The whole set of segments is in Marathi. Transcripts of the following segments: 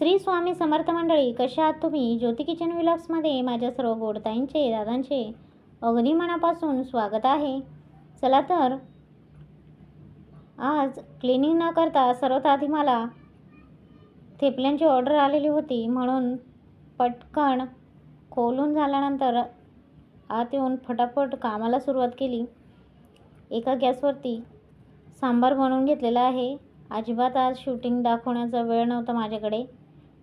श्री स्वामी समर्थ मंडळी कशा आहात तुम्ही? ज्योती किचन विलॉग्समध्ये माझ्या सर्व गोडताईंचे दादांचे अगदी मनापासून स्वागत आहे. चला तर आज क्लिनिंग न करता सर्वात आधी मला थेपल्यांची ऑर्डर आलेली होती. म्हणून पटकन खोलून झाल्यानंतर आत येऊन फटाफट कामाला सुरुवात केली. एका गॅसवरती सांबार बनवून घेतलेला आहे. अजिबात आज शूटिंग दाखवण्याचा वेळ नव्हता माझ्याकडे.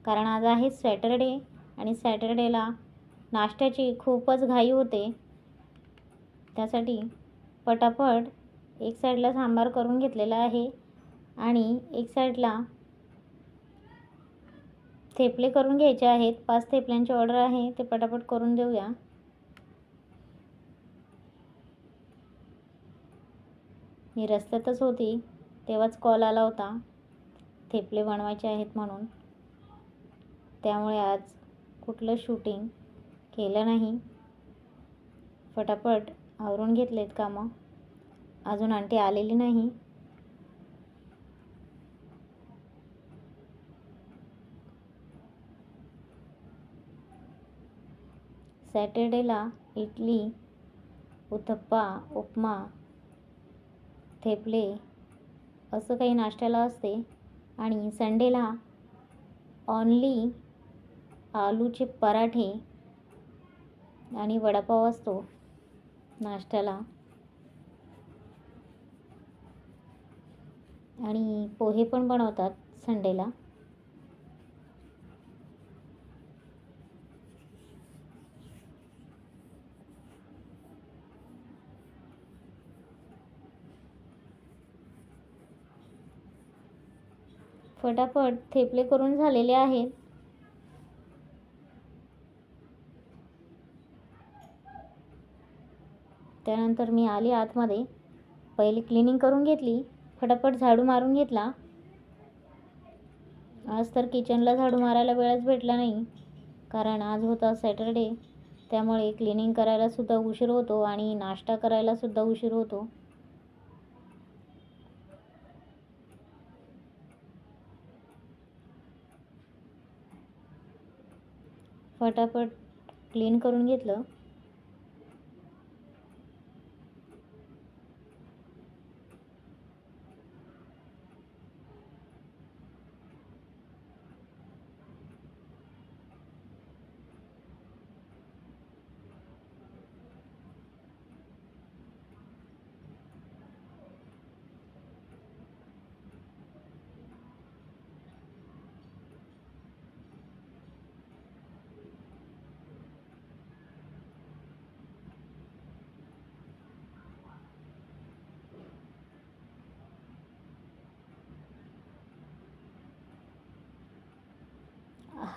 कारण आज आहे सॅटरडे आणि सॅटरडेला नाश्त्याची खूपच घाई होते. त्यासाठी पटापट एक साईडला सांबार करून घेतलेला आहे आणि एक साईडला थेपले करून घ्यायचे आहेत. पाच थेपल्यांची ऑर्डर आहे ते पटापट करून देऊया. मी रस्त्यातच होती तेव्हाच कॉल आला होता. थेपले बनवायचे आहेत म्हणून. त्यामुळे आज कुठलं शूटिंग केलं नाही. फटाफट आवरून घेतलेत कामं. अजून आंटी आलेली नाही. सॅटर्डेला इडली उथप्पा उपमा थेपले असं काही नाश्त्याला असते. आणि संडेला ऑनली आलूचे पराठे आणि वडापाव असतो नाश्त्याला. आणि पोहे पण बनवतात संडेला. फटाफट थेपले करून झालेले आहेत. त्यानंतर मी आली आतमध्ये. पहिले क्लिनिंग करून घेतली. फटाफट झाडू मारून घेतला. आज तर किचनला झाडू मारायला वेळच भेटला नाही. कारण आज होता सॅटरडे त्यामुळे क्लिनिंग करायला सुद्धा उशीर होतो आणि नाश्ता करायला सुद्धा उशीर होतो. फटाफट क्लीन करून घेतलं.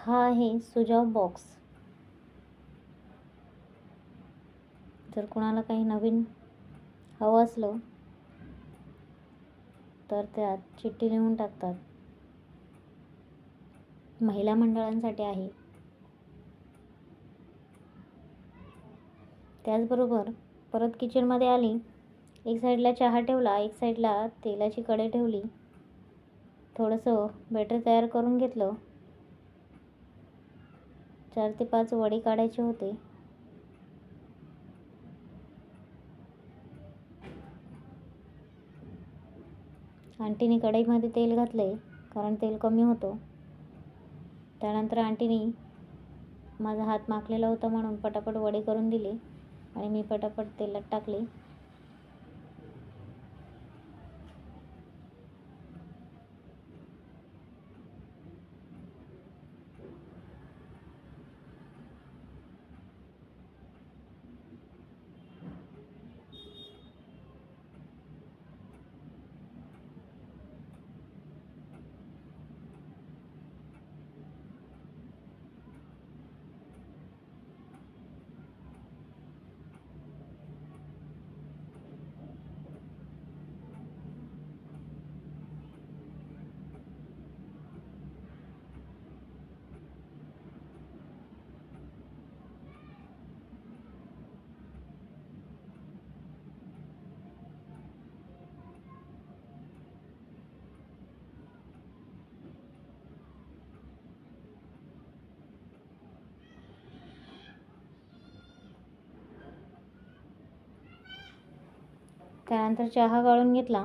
हा आहे सुजाव बॉक्स जर कोणाला काही नवीन हवं असलं तर त्यात चिठ्ठी लिहून टाकतात. महिला मंडळांसाठी आहे. त्याचबरोबर परत किचनमध्ये आली एक साईडला चहा ठेवला एक साईडला तेलाची कडे ठेवली. थोडंसं बॅटर तयार करून घेतलं. चार ते पाच वडे काढायचे होते. आंटीने कढईमध्ये तेल घातले कारण तेल कमी होतं. त्यानंतर आंटीने माझा हात माखलेला होता म्हणून पटापट वडे करून दिले आणि मी पटापट तेलात टाकले. त्यानंतर चहा गाळून घेतला.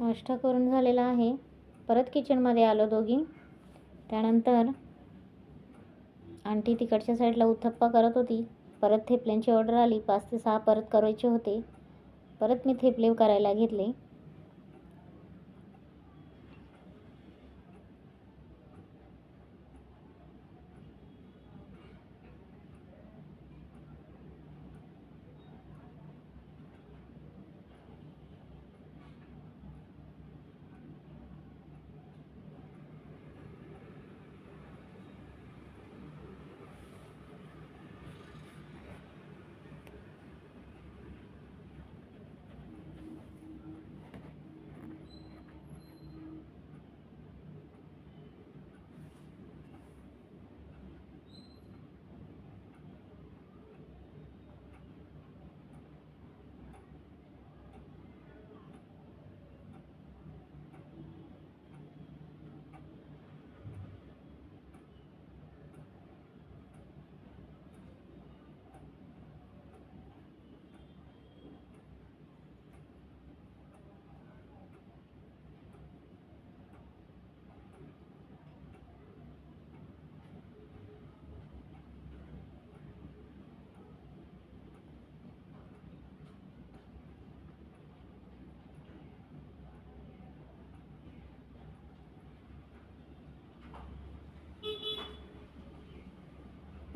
नाश्ता करून झालेला आहे. परत किचनमध्ये आलो दोघी. त्यानंतर आंटी तिकडच्या साईडला उथप्पा करत होती. परत थेपल्यांची ऑर्डर आली. पाच ते सहा परत करायचे होते. परत मी थेपले करायला घेतले.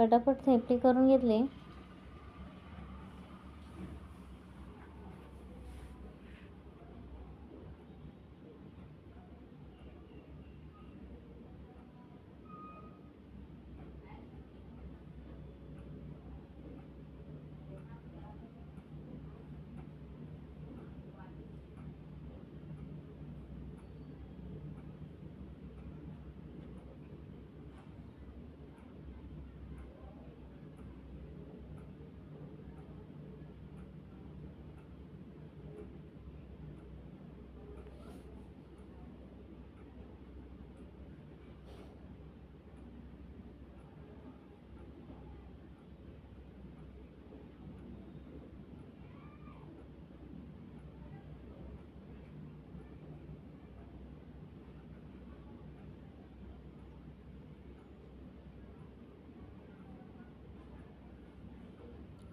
पटापट सेफ्टी करून घेतले.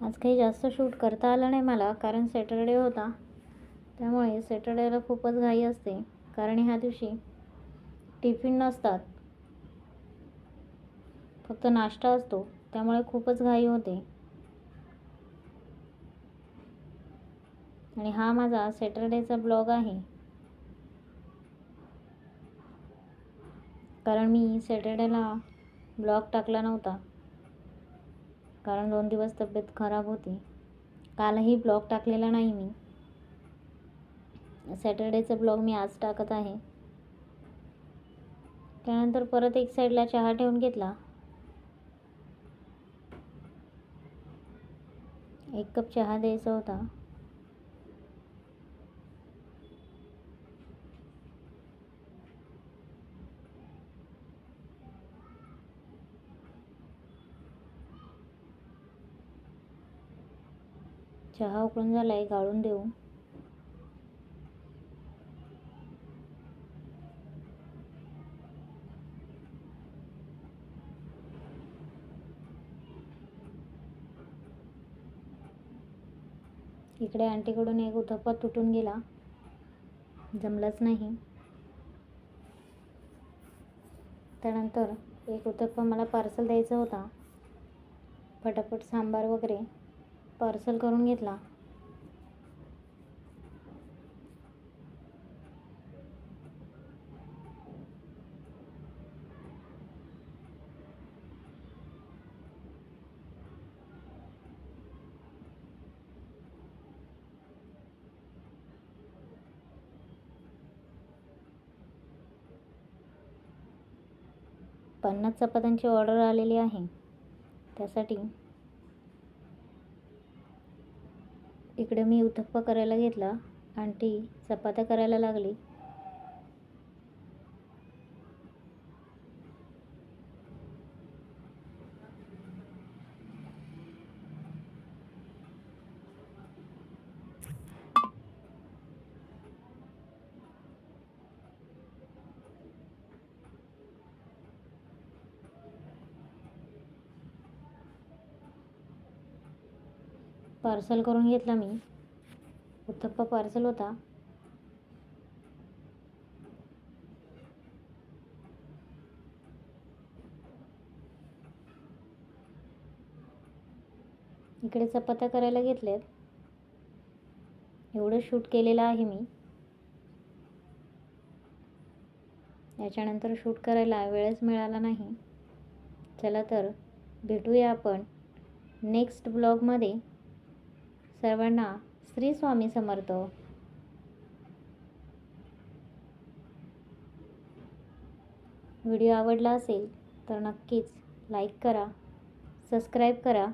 आज काही जास्त शूट करता आलं नाही मला कारण सॅटरडे होता. त्यामुळे सॅटरडेला खूपच घाई असते कारण ह्या दिवशी टिफिन नसतात. फक्त नाश्ता असतो त्यामुळे खूपच घाई होते. आणि हा माझा सॅटरडेचा ब्लॉग आहे. कारण मी सॅटरडेला ब्लॉग टाकला नव्हता. कारण दोन दिवस तब्येत खराब होती. कालही ब्लॉग टाकलेला नाही मी. सॅटर्डेचा ब्लॉग मी आज टाकत आहे. त्यानंतर परत एक साईडला चहा ठेवून घेतला. एक कप चहा द्यायचा होता. चहा उकळून झाला आहे गाळून देऊ. इकडे आंटीकडून एक उतप्पा तुटून गेला. जमलाच नाही. त्यानंतर एक उत्तप्पा मला पार्सल द्यायचा होता. फटाफट सांबार वगैरे पार्सल करून घेतला. पन्नास चपात्यांची ऑर्डर आलेली आहे. त्यासाठी इकडे मी उत्तप्पा करायला घेतला. आंटी चपात्या करायला लागली. पार्सल करून घेतला मी. उत्तप्पा पार्सल होता. इकडे चपात्या करायला घेतल्यात. एवढं शूट केलेलं आहे मी. याच्यानंतर शूट करायला वेळच मिळाला नाही. चला तर भेटूया आपण नेक्स्ट ब्लॉगमध्ये. सर्वांना श्री स्वामी समर्थ. व्हिडिओ आवडला असेल तर नक्कीच लाईक करा सबस्क्राईब करा.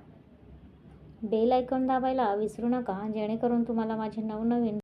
बेल आयकॉन दाबायला विसरू नका जेणेकरून तुम्हाला माझे नवनवीन